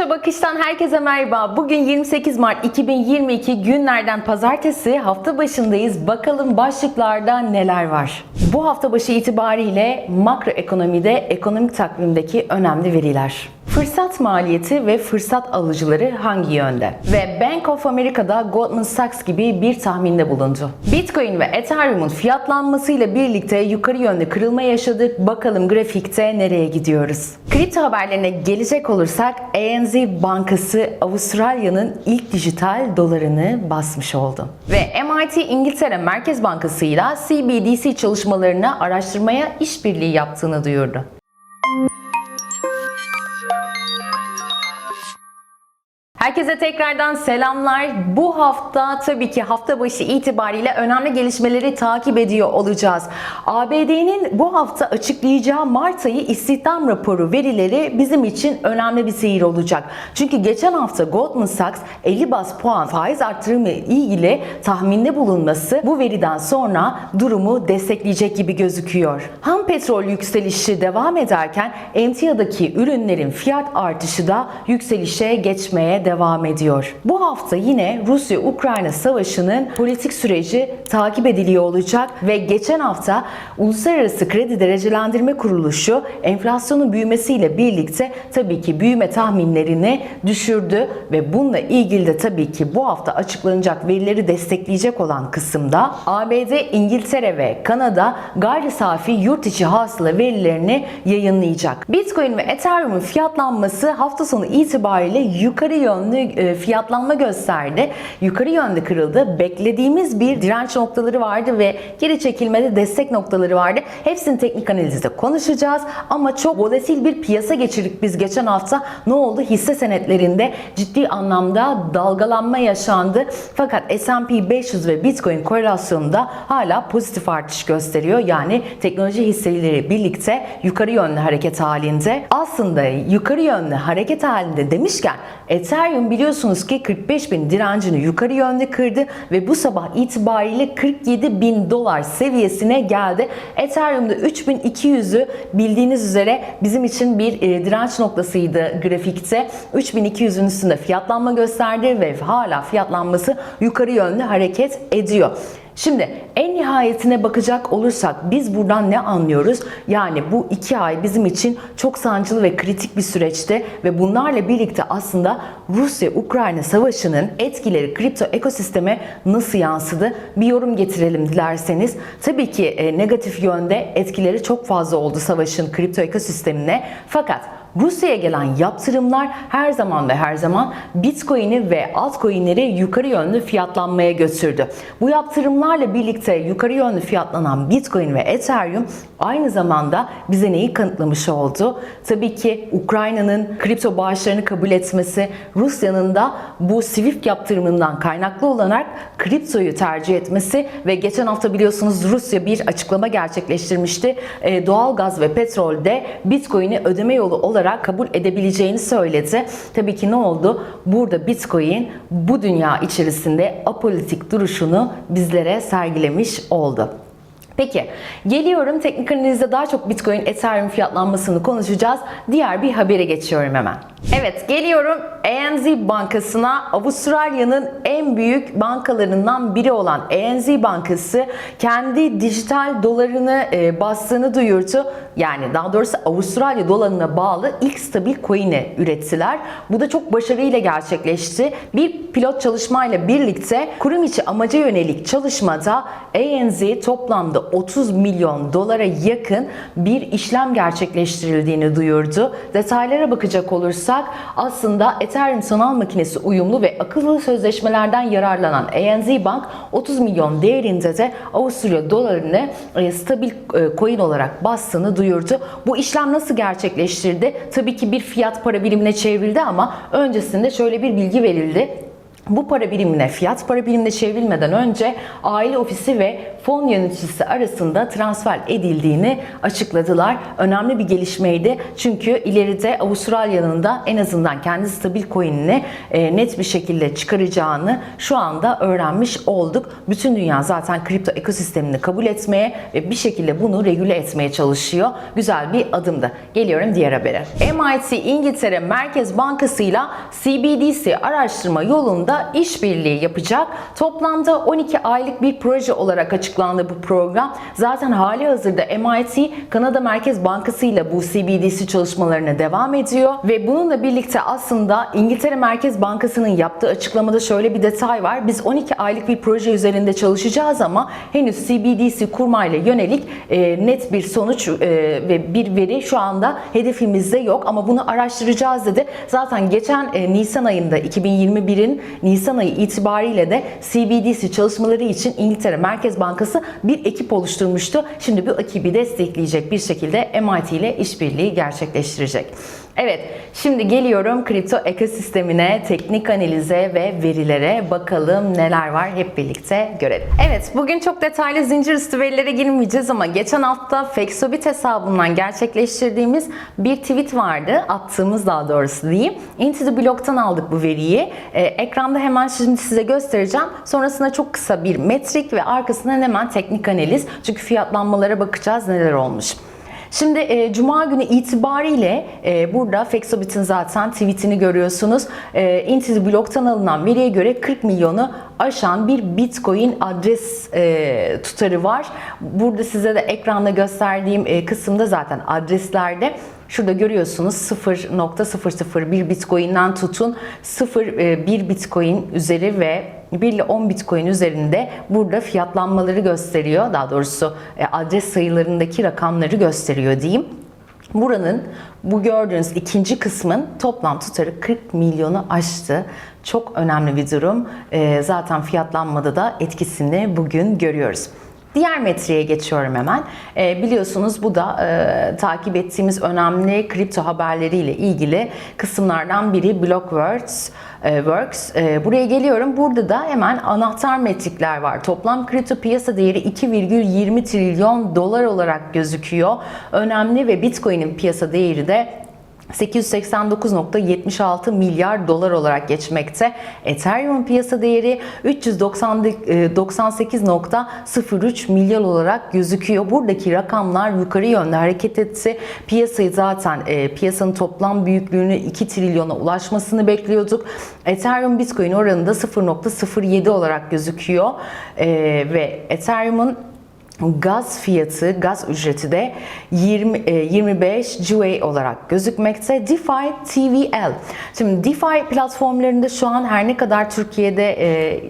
Kripto Bakış'tan herkese merhaba. Bugün 28 Mart 2022 günlerden pazartesi hafta başındayız. Bakalım başlıklarda neler var? Bu hafta başı itibariyle makro ekonomide ekonomik takvimdeki önemli veriler. Fırsat maliyeti ve fırsat alıcıları hangi yönde? Ve Bank of America'da Goldman Sachs gibi bir tahminde bulundu. Bitcoin ve Ethereum'un fiyatlanmasıyla birlikte yukarı yönde kırılma yaşadık. Bakalım grafikte nereye gidiyoruz? Kripto haberlerine gelecek olursak ANZ Bankası Avustralya'nın ilk dijital dolarını basmış oldu. Ve MIT İngiltere Merkez Bankası ile CBDC çalışmalarını araştırmaya işbirliği yaptığını duyurdu. Herkese tekrardan selamlar. Bu hafta tabii ki hafta başı itibariyle önemli gelişmeleri takip ediyor olacağız. ABD'nin bu hafta açıklayacağı Mart ayı istihdam raporu verileri bizim için önemli bir seyir olacak. Çünkü geçen hafta Goldman Sachs 50 bas puan faiz artırımı ilgili tahminde bulunması bu veriden sonra durumu destekleyecek gibi gözüküyor. Ham petrol yükselişi devam ederken emtiyadaki ürünlerin fiyat artışı da yükselişe geçmeye devam ediyor. Bu hafta yine Rusya-Ukrayna savaşının politik süreci takip ediliyor olacak ve geçen hafta Uluslararası Kredi Derecelendirme Kuruluşu enflasyonun büyümesiyle birlikte tabii ki büyüme tahminlerini düşürdü ve bununla ilgili de tabii ki bu hafta açıklanacak verileri destekleyecek olan kısımda ABD, İngiltere ve Kanada gayri safi yurt içi hasıla verilerini yayınlayacak. Bitcoin ve Ethereum'un fiyatlanması hafta sonu itibariyle yukarı yönlü e, fiyatlanma gösterdi. Yukarı yönde kırıldı. Beklediğimiz bir direnç noktaları vardı ve geri çekilmede destek noktaları vardı. Hepsini teknik analizde konuşacağız ama çok volatil bir piyasa geçirdik biz geçen hafta. Ne oldu? Hisse senetlerinde ciddi anlamda dalgalanma yaşandı. Fakat S&P 500 ve Bitcoin korelasyonunda hala pozitif artış gösteriyor. Yani teknoloji hisseleri birlikte yukarı yönlü hareket halinde. Aslında yukarı yönlü hareket halinde demişken Ethereum biliyorsunuz ki 45 bin direncini yukarı yönde kırdı ve bu sabah itibariyle 47 bin dolar seviyesine geldi. Ethereum'da 3200'ü bildiğiniz üzere bizim için bir e, direnç noktasıydı grafikte. 3200'ün üstünde fiyatlanma gösterdi ve hala fiyatlanması yukarı yönlü hareket ediyor. Şimdi en nihayetine bakacak olursak biz buradan ne anlıyoruz? Yani bu iki ay bizim için çok sancılı ve kritik bir süreçti ve bunlarla birlikte aslında Rusya-Ukrayna savaşının etkileri kripto ekosisteme nasıl yansıdı? Bir yorum getirelim dilerseniz. Tabii ki e, negatif yönde etkileri çok fazla oldu savaşın kripto ekosistemine. Fakat Rusya'ya gelen yaptırımlar her zaman ve her zaman Bitcoin'i ve altcoin'leri yukarı yönlü fiyatlanmaya götürdü. Bu yaptırımlarla birlikte yukarı yönlü fiyatlanan Bitcoin ve Ethereum aynı zamanda bize neyi kanıtlamış oldu? Tabii ki Ukrayna'nın kripto bağışlarını kabul etmesi, Rusya'nın da bu Swift yaptırımından kaynaklı olarak kriptoyu tercih etmesi ve geçen hafta biliyorsunuz Rusya bir açıklama gerçekleştirmişti. E, doğalgaz ve petrolde Bitcoin'i ödeme yolu olarak kabul edebileceğini söyledi. Tabii ki ne oldu? Burada Bitcoin bu dünya içerisinde apolitik duruşunu bizlere sergilemiş oldu. Peki geliyorum teknik analizde daha çok Bitcoin, Ethereum fiyatlanmasını konuşacağız. Diğer bir habere geçiyorum hemen. Evet geliyorum ANZ Bankası'na Avustralya'nın en büyük bankalarından biri olan ANZ Bankası kendi dijital dolarını e, bastığını duyurdu. Yani daha doğrusu Avustralya dolarına bağlı ilk stabil coin'i ürettiler. Bu da çok başarıyla gerçekleşti. Bir pilot çalışmayla birlikte kurum içi amaca yönelik çalışmada ANZ toplamda 30 milyon dolara yakın bir işlem gerçekleştirildiğini duyurdu. Detaylara bakacak olursak aslında Ethereum sanal makinesi uyumlu ve akıllı sözleşmelerden yararlanan ANZ Bank 30 milyon değerinde de Avusturya dolarını e, stabil e, coin olarak bastığını duyurdu. Bu işlem nasıl gerçekleştirdi? Tabii ki bir fiyat para birimine çevrildi ama öncesinde şöyle bir bilgi verildi. Bu para birimine fiyat para birimine çevrilmeden önce aile ofisi ve fon yöneticisi arasında transfer edildiğini açıkladılar. Önemli bir gelişmeydi. Çünkü ileride Avustralya'nın da en azından kendi stabil coin'ini e, net bir şekilde çıkaracağını şu anda öğrenmiş olduk. Bütün dünya zaten kripto ekosistemini kabul etmeye ve bir şekilde bunu regüle etmeye çalışıyor. Güzel bir adımdı. Geliyorum diğer habere. MIT İngiltere Merkez Bankası ile CBDC araştırma yolunda işbirliği yapacak. Toplamda 12 aylık bir proje olarak açıklandı bu program. Zaten hali hazırda MIT Kanada Merkez Bankası ile bu CBDC çalışmalarına devam ediyor ve bununla birlikte aslında İngiltere Merkez Bankası'nın yaptığı açıklamada şöyle bir detay var. Biz 12 aylık bir proje üzerinde çalışacağız ama henüz CBDC kurmayla yönelik e, net bir sonuç e, ve bir veri şu anda hedefimizde yok ama bunu araştıracağız dedi. Zaten geçen e, Nisan ayında 2021'in Nisan ayı itibariyle de CBDC çalışmaları için İngiltere Merkez Bankası bir ekip oluşturmuştu. Şimdi bu ekibi destekleyecek bir şekilde MIT ile işbirliği gerçekleştirecek. Evet, şimdi geliyorum kripto ekosistemine, teknik analize ve verilere bakalım neler var hep birlikte görelim. Evet, bugün çok detaylı zincir üstü verilere girmeyeceğiz ama geçen hafta Fexobit hesabından gerçekleştirdiğimiz bir tweet vardı. Attığımız daha doğrusu diyeyim. Into the Block'tan aldık bu veriyi. Ee, ekranda hemen şimdi size göstereceğim. Sonrasında çok kısa bir metrik ve arkasından hemen teknik analiz. Çünkü fiyatlanmalara bakacağız neler olmuş. Şimdi e, Cuma günü itibariyle e, burada Fexobit'in zaten tweetini görüyorsunuz. E, Into the Block'tan alınan veriye göre 40 milyonu aşan bir Bitcoin adres e, tutarı var. Burada size de ekranda gösterdiğim e, kısımda zaten adreslerde Şurada görüyorsunuz 0.001 Bitcoin'den tutun 0.1 Bitcoin üzeri ve 1 ile 10 Bitcoin üzerinde burada fiyatlanmaları gösteriyor. Daha doğrusu e, adres sayılarındaki rakamları gösteriyor diyeyim. Buranın bu gördüğünüz ikinci kısmın toplam tutarı 40 milyonu aştı. Çok önemli bir durum. E, zaten fiyatlanmada da etkisini bugün görüyoruz. Diğer metriğe geçiyorum hemen. E, biliyorsunuz bu da e, takip ettiğimiz önemli kripto haberleriyle ilgili kısımlardan biri Blockworks. e, Works. E, buraya geliyorum. Burada da hemen anahtar metrikler var. Toplam kripto piyasa değeri 2,20 trilyon dolar olarak gözüküyor. Önemli ve Bitcoin'in piyasa değeri de 889.76 milyar dolar olarak geçmekte. Ethereum piyasa değeri 398.03 milyar olarak gözüküyor. Buradaki rakamlar yukarı yönde hareket etti. Piyasayı zaten e, piyasanın toplam büyüklüğünü 2 trilyona ulaşmasını bekliyorduk. Ethereum Bitcoin oranında 0.07 olarak gözüküyor. E, ve Ethereum'un Gaz fiyatı, gaz ücreti de 20, e, 25 GUA olarak gözükmekte. DeFi TVL. Şimdi DeFi platformlarında şu an her ne kadar Türkiye'de e,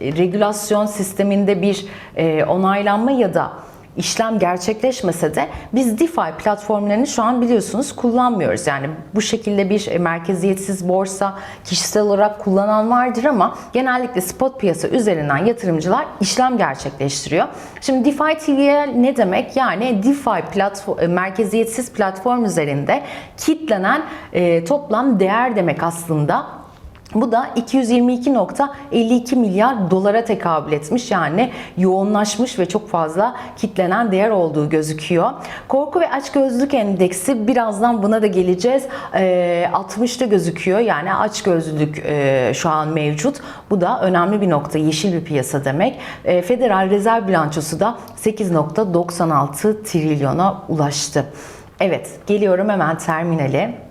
regülasyon sisteminde bir e, onaylanma ya da işlem gerçekleşmese de biz DeFi platformlarını şu an biliyorsunuz kullanmıyoruz. Yani bu şekilde bir merkeziyetsiz borsa kişisel olarak kullanan vardır ama genellikle spot piyasa üzerinden yatırımcılar işlem gerçekleştiriyor. Şimdi DeFi TVL ne demek? Yani DeFi platform, e, merkeziyetsiz platform üzerinde kitlenen e, toplam değer demek aslında. Bu da 222.52 milyar dolara tekabül etmiş. Yani yoğunlaşmış ve çok fazla kitlenen değer olduğu gözüküyor. Korku ve açgözlülük endeksi birazdan buna da geleceğiz. E, 60'ta gözüküyor. Yani açgözlülük e, şu an mevcut. Bu da önemli bir nokta. Yeşil bir piyasa demek. E, Federal Rezerv bilançosu da 8.96 trilyona ulaştı. Evet, geliyorum hemen terminale.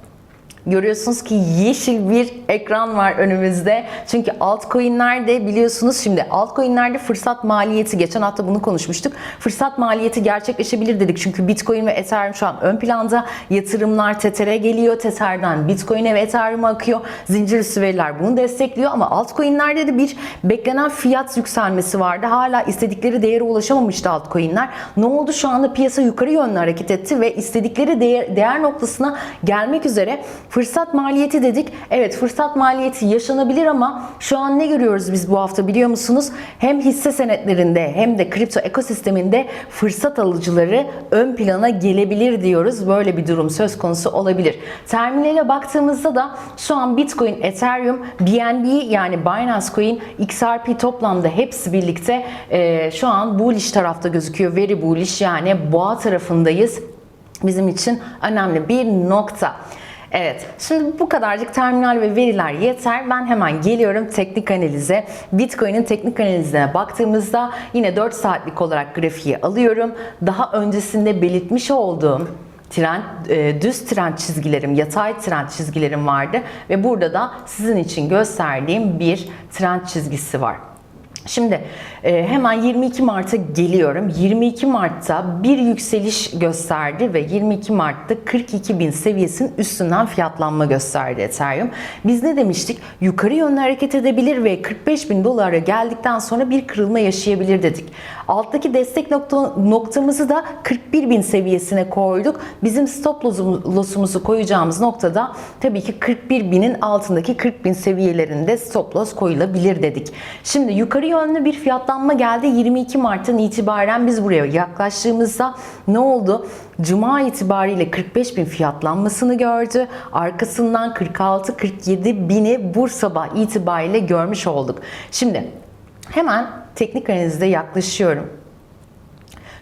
Görüyorsunuz ki yeşil bir ekran var önümüzde. Çünkü altcoin'lerde biliyorsunuz şimdi altcoin'lerde fırsat maliyeti geçen hafta bunu konuşmuştuk. Fırsat maliyeti gerçekleşebilir dedik. Çünkü Bitcoin ve Ethereum şu an ön planda. Yatırımlar Tether'e geliyor. Tether'den Bitcoin'e ve Ethereum'a akıyor. Zincir üstü veriler bunu destekliyor ama altcoin'lerde de bir beklenen fiyat yükselmesi vardı. Hala istedikleri değere ulaşamamıştı altcoin'ler. Ne oldu? Şu anda piyasa yukarı yönlü hareket etti ve istedikleri değer, değer noktasına gelmek üzere Fırsat maliyeti dedik. Evet fırsat maliyeti yaşanabilir ama şu an ne görüyoruz biz bu hafta biliyor musunuz? Hem hisse senetlerinde hem de kripto ekosisteminde fırsat alıcıları ön plana gelebilir diyoruz. Böyle bir durum söz konusu olabilir. Terminale baktığımızda da şu an Bitcoin, Ethereum, BNB yani Binance Coin, XRP toplamda hepsi birlikte e, şu an bullish tarafta gözüküyor. Very bullish yani boğa tarafındayız. Bizim için önemli bir nokta. Evet, şimdi bu kadarcık terminal ve veriler yeter. Ben hemen geliyorum teknik analize. Bitcoin'in teknik analizine baktığımızda yine 4 saatlik olarak grafiği alıyorum. Daha öncesinde belirtmiş olduğum trend, e, düz trend çizgilerim, yatay trend çizgilerim vardı ve burada da sizin için gösterdiğim bir trend çizgisi var. Şimdi e, hemen 22 Mart'a geliyorum. 22 Mart'ta bir yükseliş gösterdi ve 22 Mart'ta 42 bin seviyesinin üstünden fiyatlanma gösterdi Ethereum. Biz ne demiştik? Yukarı yönlü hareket edebilir ve 45 bin dolara geldikten sonra bir kırılma yaşayabilir dedik. Alttaki destek nokta, noktamızı da 41 bin seviyesine koyduk. Bizim stop loss'umuzu koyacağımız noktada tabii ki 41 binin altındaki 40 bin seviyelerinde stop loss koyulabilir dedik. Şimdi yukarı yönlü bir fiyatlanma geldi. 22 Mart'tan itibaren biz buraya yaklaştığımızda ne oldu? Cuma itibariyle 45 bin fiyatlanmasını gördü. Arkasından 46-47 bini bu sabah itibariyle görmüş olduk. Şimdi hemen teknik analizde yaklaşıyorum.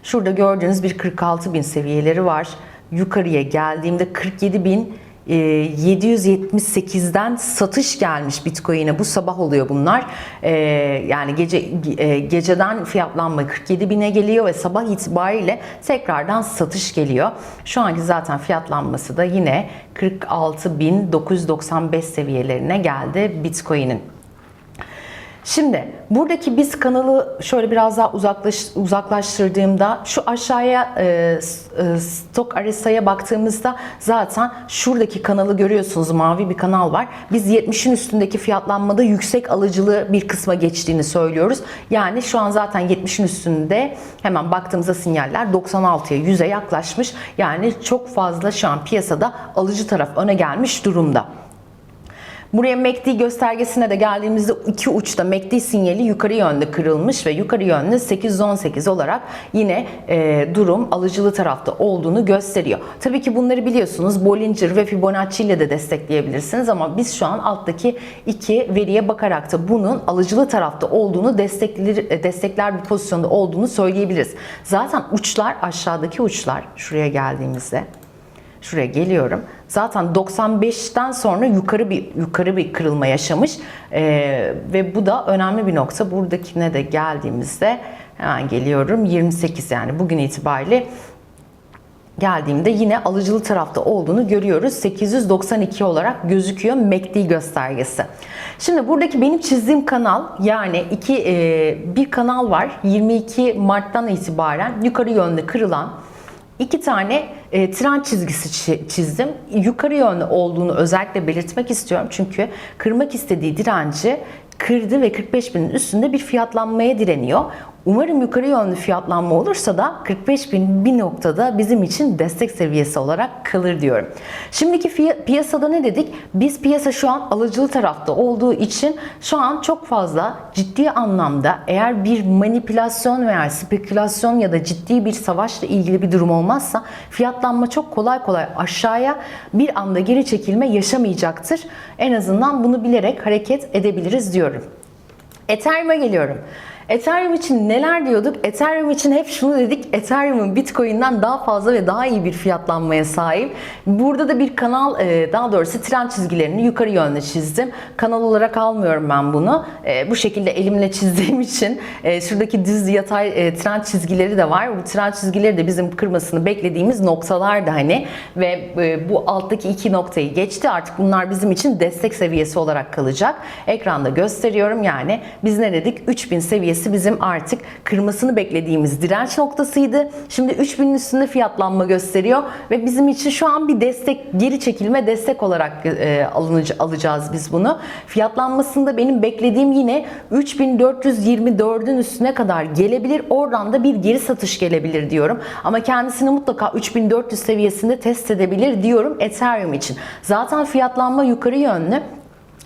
Şurada gördüğünüz bir 46 bin seviyeleri var. Yukarıya geldiğimde 47 bin 778'den satış gelmiş Bitcoin'e. Bu sabah oluyor bunlar. Ee, yani gece e, geceden fiyatlanma 47 bine geliyor ve sabah itibariyle tekrardan satış geliyor. Şu anki zaten fiyatlanması da yine 46.995 seviyelerine geldi Bitcoin'in. Şimdi buradaki biz kanalı şöyle biraz daha uzaklaş, uzaklaştırdığımda şu aşağıya e, e, stok RSI'ye baktığımızda zaten şuradaki kanalı görüyorsunuz mavi bir kanal var. Biz 70'in üstündeki fiyatlanmada yüksek alıcılı bir kısma geçtiğini söylüyoruz. Yani şu an zaten 70'in üstünde hemen baktığımızda sinyaller 96'ya 100'e yaklaşmış. Yani çok fazla şu an piyasada alıcı taraf öne gelmiş durumda. Buraya MACD göstergesine de geldiğimizde iki uçta MACD sinyali yukarı yönde kırılmış ve yukarı yönde 818 olarak yine e, durum alıcılı tarafta olduğunu gösteriyor. Tabii ki bunları biliyorsunuz Bollinger ve Fibonacci ile de destekleyebilirsiniz ama biz şu an alttaki iki veriye bakarak da bunun alıcılı tarafta olduğunu destekler, destekler bir pozisyonda olduğunu söyleyebiliriz. Zaten uçlar aşağıdaki uçlar şuraya geldiğimizde şuraya geliyorum. Zaten 95'ten sonra yukarı bir yukarı bir kırılma yaşamış ee, ve bu da önemli bir nokta. Buradakine de geldiğimizde hemen geliyorum 28 yani bugün itibariyle geldiğimde yine alıcılı tarafta olduğunu görüyoruz. 892 olarak gözüküyor MACD göstergesi. Şimdi buradaki benim çizdiğim kanal yani iki e, bir kanal var 22 Mart'tan itibaren yukarı yönde kırılan iki tane e, trend çizgisi çizdim. Yukarı yönlü olduğunu özellikle belirtmek istiyorum. Çünkü kırmak istediği direnci kırdı ve 45 binin üstünde bir fiyatlanmaya direniyor. Umarım yukarı yönlü fiyatlanma olursa da 45 bin bir noktada bizim için destek seviyesi olarak kalır diyorum. Şimdiki piyasada ne dedik? Biz piyasa şu an alıcılı tarafta olduğu için şu an çok fazla ciddi anlamda eğer bir manipülasyon veya spekülasyon ya da ciddi bir savaşla ilgili bir durum olmazsa fiyatlanma çok kolay kolay aşağıya bir anda geri çekilme yaşamayacaktır. En azından bunu bilerek hareket edebiliriz diyorum. Ethereum'a geliyorum. Ethereum için neler diyorduk? Ethereum için hep şunu dedik. Ethereum'un Bitcoin'den daha fazla ve daha iyi bir fiyatlanmaya sahip. Burada da bir kanal, e, daha doğrusu trend çizgilerini yukarı yönde çizdim. Kanal olarak almıyorum ben bunu. E, bu şekilde elimle çizdiğim için e, şuradaki düz yatay trend çizgileri de var. Bu trend çizgileri de bizim kırmasını beklediğimiz noktalar da hani ve bu alttaki iki noktayı geçti. Artık bunlar bizim için destek seviyesi olarak kalacak. Ekranda gösteriyorum yani biz ne dedik? 3000 seviyesi seviyesi bizim artık kırmasını beklediğimiz direnç noktasıydı. Şimdi 3000'in üstünde fiyatlanma gösteriyor ve bizim için şu an bir destek, geri çekilme destek olarak e, alınıcı, alacağız biz bunu. Fiyatlanmasında benim beklediğim yine 3424'ün üstüne kadar gelebilir. Oradan da bir geri satış gelebilir diyorum. Ama kendisini mutlaka 3400 seviyesinde test edebilir diyorum Ethereum için. Zaten fiyatlanma yukarı yönlü.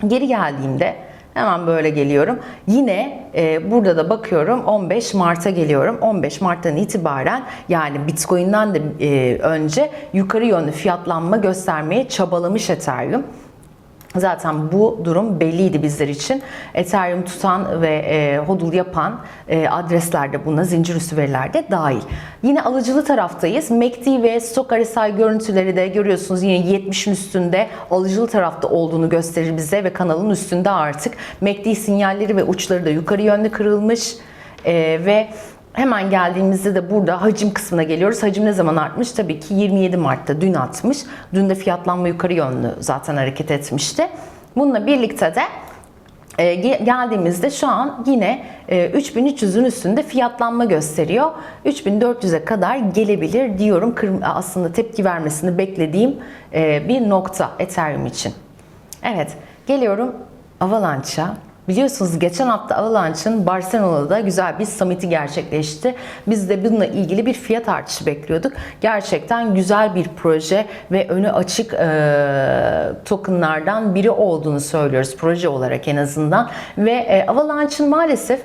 Geri geldiğimde Hemen böyle geliyorum. Yine e, burada da bakıyorum 15 Mart'a geliyorum. 15 Mart'tan itibaren yani Bitcoin'den de e, önce yukarı yönlü fiyatlanma göstermeye çabalamış Ethereum. Zaten bu durum belliydi bizler için. Ethereum tutan ve e, hodl yapan e, adresler de buna, zincir üstü veriler dahil. Yine alıcılı taraftayız. MACD ve Stock RSI görüntüleri de görüyorsunuz yine 70'in üstünde alıcılı tarafta olduğunu gösterir bize ve kanalın üstünde artık. MACD sinyalleri ve uçları da yukarı yönlü kırılmış e, ve Hemen geldiğimizde de burada hacim kısmına geliyoruz. Hacim ne zaman artmış? Tabii ki 27 Mart'ta dün artmış. Dün de fiyatlanma yukarı yönlü zaten hareket etmişti. Bununla birlikte de e, geldiğimizde şu an yine e, 3300'ün üstünde fiyatlanma gösteriyor. 3400'e kadar gelebilir diyorum. Aslında tepki vermesini beklediğim e, bir nokta Ethereum için. Evet, geliyorum Avalanche'a. Biliyorsunuz geçen hafta Avalanche'ın Barcelona'da güzel bir summiti gerçekleşti. Biz de bununla ilgili bir fiyat artışı bekliyorduk. Gerçekten güzel bir proje ve önü açık e, tokenlardan biri olduğunu söylüyoruz proje olarak en azından. Ve e, Avalanche'ın maalesef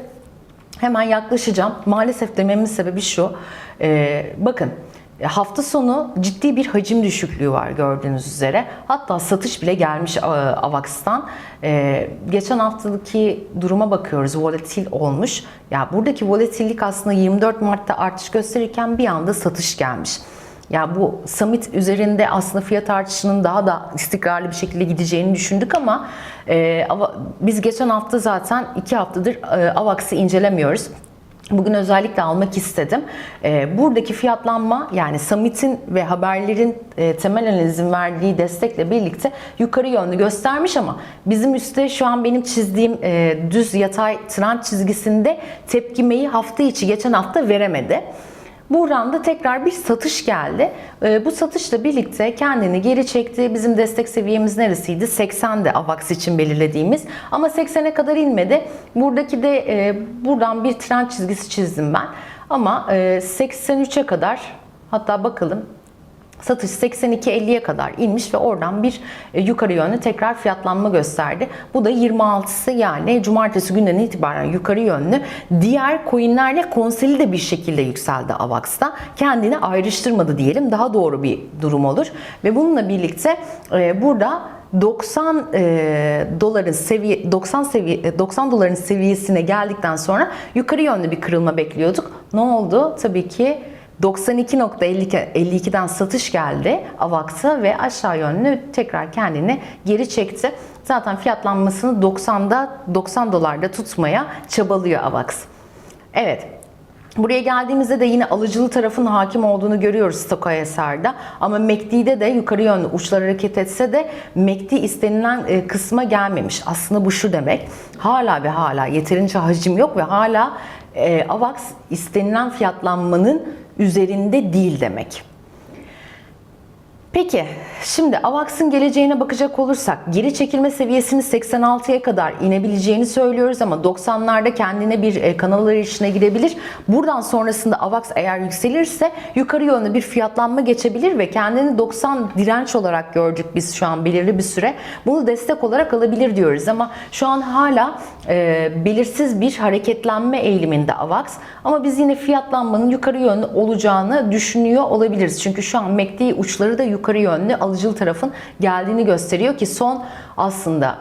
hemen yaklaşacağım. Maalesef dememin sebebi şu. E, bakın Hafta sonu ciddi bir hacim düşüklüğü var gördüğünüz üzere. Hatta satış bile gelmiş Avax'tan. Ee, geçen haftaki duruma bakıyoruz. Volatil olmuş. Ya buradaki volatillik aslında 24 Mart'ta artış gösterirken bir anda satış gelmiş. Ya bu summit üzerinde aslında fiyat artışının daha da istikrarlı bir şekilde gideceğini düşündük ama e, biz geçen hafta zaten iki haftadır e, Avax'ı incelemiyoruz. Bugün özellikle almak istedim. Ee, buradaki fiyatlanma yani Summit'in ve haberlerin e, temel analizin verdiği destekle birlikte yukarı yönlü göstermiş ama bizim üstte şu an benim çizdiğim e, düz yatay trend çizgisinde tepkimeyi hafta içi geçen hafta veremedi. Buradan da tekrar bir satış geldi. Ee, bu satışla birlikte kendini geri çekti. Bizim destek seviyemiz neresiydi? 80'de AVAX için belirlediğimiz. Ama 80'e kadar inmedi. Buradaki de e, buradan bir trend çizgisi çizdim ben. Ama 83'e kadar hatta bakalım Satış 82.50'ye kadar inmiş ve oradan bir e, yukarı yönlü tekrar fiyatlanma gösterdi. Bu da 26'sı yani cumartesi günden itibaren yukarı yönlü. Diğer coinlerle konseli de bir şekilde yükseldi AVAX'ta. Kendini ayrıştırmadı diyelim. Daha doğru bir durum olur. Ve bununla birlikte e, burada 90 e, doların seviye 90 seviye 90 doların seviyesine geldikten sonra yukarı yönlü bir kırılma bekliyorduk. Ne oldu? Tabii ki 92.52'den satış geldi AVAX'a ve aşağı yönlü tekrar kendini geri çekti. Zaten fiyatlanmasını 90'da 90 dolarda tutmaya çabalıyor AVAX. Evet, Buraya geldiğimizde de yine alıcılı tarafın hakim olduğunu görüyoruz Stokayaser'da. Ama MACD'de de yukarı yönlü uçlar hareket etse de MACD istenilen e, kısma gelmemiş. Aslında bu şu demek. Hala ve hala yeterince hacim yok ve hala e, AVAX istenilen fiyatlanmanın üzerinde değil demek. Peki, şimdi AVAX'ın geleceğine bakacak olursak geri çekilme seviyesini 86'ya kadar inebileceğini söylüyoruz ama 90'larda kendine bir e, kanal arayışına girebilir. Buradan sonrasında AVAX eğer yükselirse yukarı yönlü bir fiyatlanma geçebilir ve kendini 90 direnç olarak gördük biz şu an belirli bir süre. Bunu destek olarak alabilir diyoruz ama şu an hala e, belirsiz bir hareketlenme eğiliminde AVAX ama biz yine fiyatlanmanın yukarı yönlü olacağını düşünüyor olabiliriz. Çünkü şu an MACD uçları da yukarı yukarı yönlü alıcılı tarafın geldiğini gösteriyor ki son aslında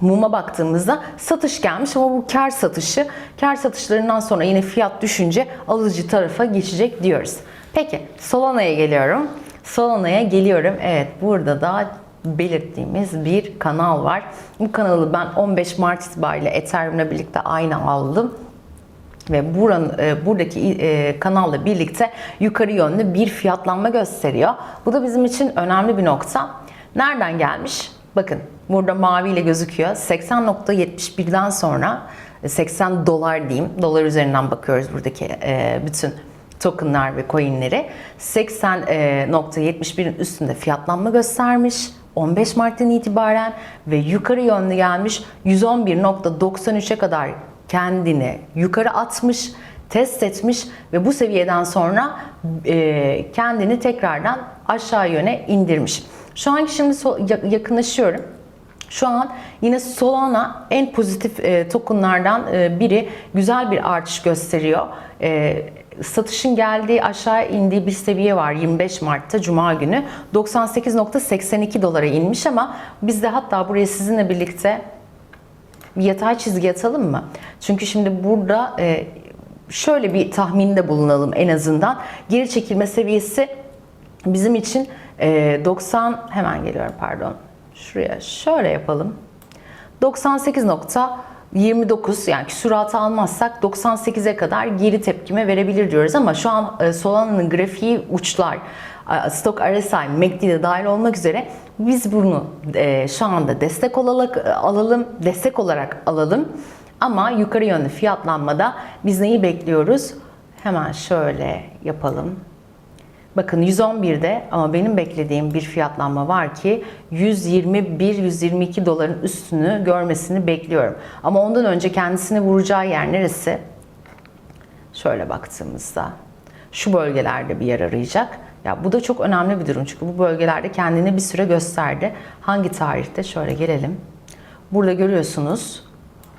muma baktığımızda satış gelmiş ama bu kar satışı. Kar satışlarından sonra yine fiyat düşünce alıcı tarafa geçecek diyoruz. Peki Solana'ya geliyorum. Solana'ya geliyorum. Evet burada da belirttiğimiz bir kanal var. Bu kanalı ben 15 Mart itibariyle Ethereum'la birlikte aynı aldım ve buranın, e, buradaki e, kanalla birlikte yukarı yönlü bir fiyatlanma gösteriyor. Bu da bizim için önemli bir nokta. Nereden gelmiş? Bakın burada mavi ile gözüküyor. 80.71'den sonra 80 dolar diyeyim. Dolar üzerinden bakıyoruz buradaki e, bütün tokenlar ve coinleri 80.71'in üstünde fiyatlanma göstermiş 15 Mart'tan itibaren ve yukarı yönlü gelmiş 111.93'e kadar kendini yukarı atmış, test etmiş ve bu seviyeden sonra e, kendini tekrardan aşağı yöne indirmiş. Şu anki şimdi so- ya- yakınlaşıyorum. Şu an yine Solana en pozitif e, tokenlardan e, biri güzel bir artış gösteriyor. E, satışın geldiği aşağı indiği bir seviye var 25 Mart'ta Cuma günü 98.82 dolara inmiş ama biz de hatta buraya sizinle birlikte bir yatay çizgi atalım mı? Çünkü şimdi burada e, şöyle bir tahminde bulunalım en azından. Geri çekilme seviyesi bizim için e, 90 hemen geliyorum pardon. Şuraya şöyle yapalım. 98.29 yani süratı almazsak 98'e kadar geri tepkime verebilir diyoruz ama şu an e, Solana'nın grafiği uçlar. E, Stok RSI, MACD dahil olmak üzere biz bunu e, şu anda destek olarak alalım, destek olarak alalım. Ama yukarı yönlü fiyatlanmada biz neyi bekliyoruz? Hemen şöyle yapalım. Bakın 111'de ama benim beklediğim bir fiyatlanma var ki 121-122 doların üstünü görmesini bekliyorum. Ama ondan önce kendisini vuracağı yer neresi? Şöyle baktığımızda şu bölgelerde bir yer arayacak. Ya bu da çok önemli bir durum çünkü bu bölgelerde kendini bir süre gösterdi. Hangi tarihte? Şöyle gelelim. Burada görüyorsunuz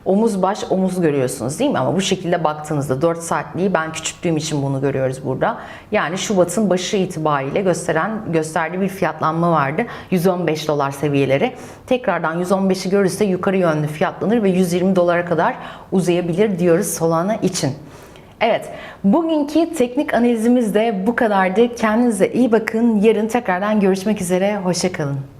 omuz baş omuz görüyorsunuz değil mi? Ama bu şekilde baktığınızda 4 saatliği ben küçülttüğüm için bunu görüyoruz burada. Yani Şubat'ın başı itibariyle gösteren gösterdiği bir fiyatlanma vardı. 115 dolar seviyeleri. Tekrardan 115'i görürse yukarı yönlü fiyatlanır ve 120 dolara kadar uzayabilir diyoruz Solana için. Evet, bugünkü teknik analizimiz de bu kadardı. Kendinize iyi bakın. Yarın tekrardan görüşmek üzere. Hoşçakalın.